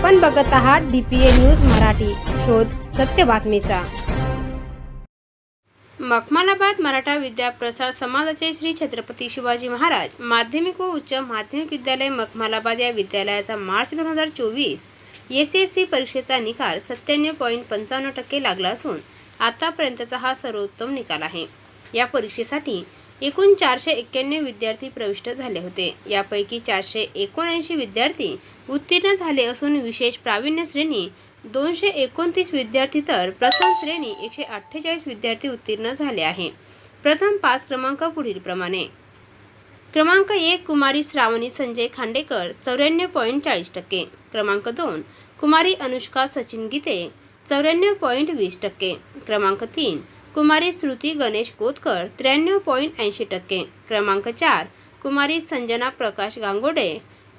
आपण बघत आहात डीपीए न्यूज मराठी. शोध सत्य बातमीचा. मखमालाबाद मराठा विद्या प्रसार समाजाचे श्री छत्रपती शिवाजी महाराज माध्यमिक व उच्च माध्यमिक विद्यालय मखमालाबाद या विद्यालयाचा मार्च दोन हजार चोवीस एस एस सी परीक्षेचा निकाल सत्त्याण्णव पॉईंट पंचावन्न टक्के लागला असून आतापर्यंतचा हा सर्वोत्तम निकाल आहे. या परीक्षेसाठी एकूण चारशे एक्क्याण्णव विद्यार्थी प्रविष्ट झाले होते. यापैकी चारशे एकोणऐंशी विद्यार्थी उत्तीर्ण झाले असून विशेष प्रावीण्य श्रेणी दोनशे एकोणतीस विद्यार्थी तर प्रथम श्रेणी एकशे अठ्ठेचाळीस विद्यार्थी उत्तीर्ण झाले आहे. प्रथम पाच क्रमांक पुढीलप्रमाणे क्रमांक एक कुमारी श्रावणी संजय खांडेकर चौऱ्याण्णव पॉईंट चाळीस टक्के. क्रमांक दोन कुमारी अनुष्का सचिन गीते चौऱ्याण्णव पॉईंट वीस टक्के. क्रमांक तीन कुमारी श्रुती गणेश कोतकर त्र्याण्णव पॉईंट ऐंशी टक्के. क्रमांक चार कुमारी संजना प्रकाश गांगोडे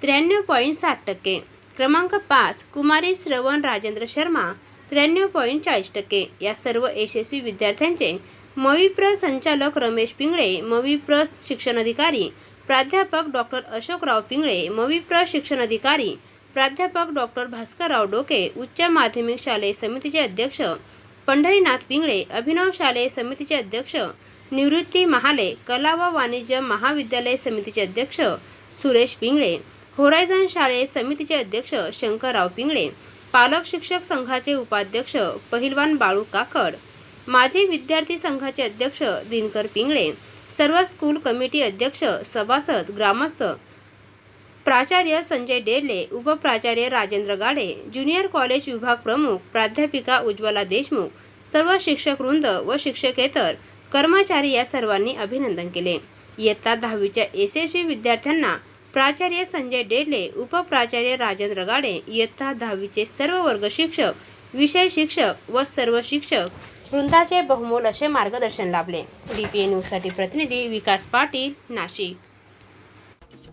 त्र्याण्णव पॉईंट साठ टक्के. क्रमांक पाच कुमारी श्रवण राजेंद्र शर्मा त्र्याण्णव पॉईंट चाळीस टक्के. या सर्व यशस्वी विद्यार्थ्यांचे मविप्र संचालक रमेश पिंगळे मविप्र शिक्षण अधिकारी प्राध्यापक डॉक्टर अशोकराव पिंगळे मविप्र शिक्षण अधिकारी प्राध्यापक डॉक्टर भास्करराव डोके उच्च माध्यमिक शालेय समितीचे अध्यक्ष पंढरीनाथ पिंगळे अभिनव शालेय समितीचे अध्यक्ष निवृत्ती महाले कला व वाणिज्य महाविद्यालय समितीचे अध्यक्ष सुरेश पिंगळे होरायझन शालेय समितीचे अध्यक्ष शंकरराव पिंगळे पालक शिक्षक संघाचे उपाध्यक्ष पहिलवान बाळू काकड माजी विद्यार्थी संघाचे अध्यक्ष दिनकर पिंगळे सर्व स्कूल कमिटी अध्यक्ष सभासद ग्रामस्थ प्राचार्य संजय डेले उपप्राचार्य राजेंद्र गाडे ज्युनियर कॉलेज विभाग प्रमुख प्राध्यापिका उज्ज्वला देशमुख सर्व शिक्षक वृंद व शिक्षकेतर कर्मचारी या सर्वांनी अभिनंदन केले. इयत्ता दहावीच्या यशस्वी विद्यार्थ्यांना प्राचार्य संजय डेले उपप्राचार्य राजेंद्र गाडे इयत्ता दहावीचे सर्व वर्ग शिक्षक विषय शिक्षक व सर्व शिक्षक वृंदाचे बहुमोल असे मार्गदर्शन लाभले. डी पी ए न्यूजसाठी प्रतिनिधी विकास पाटील नाशिक.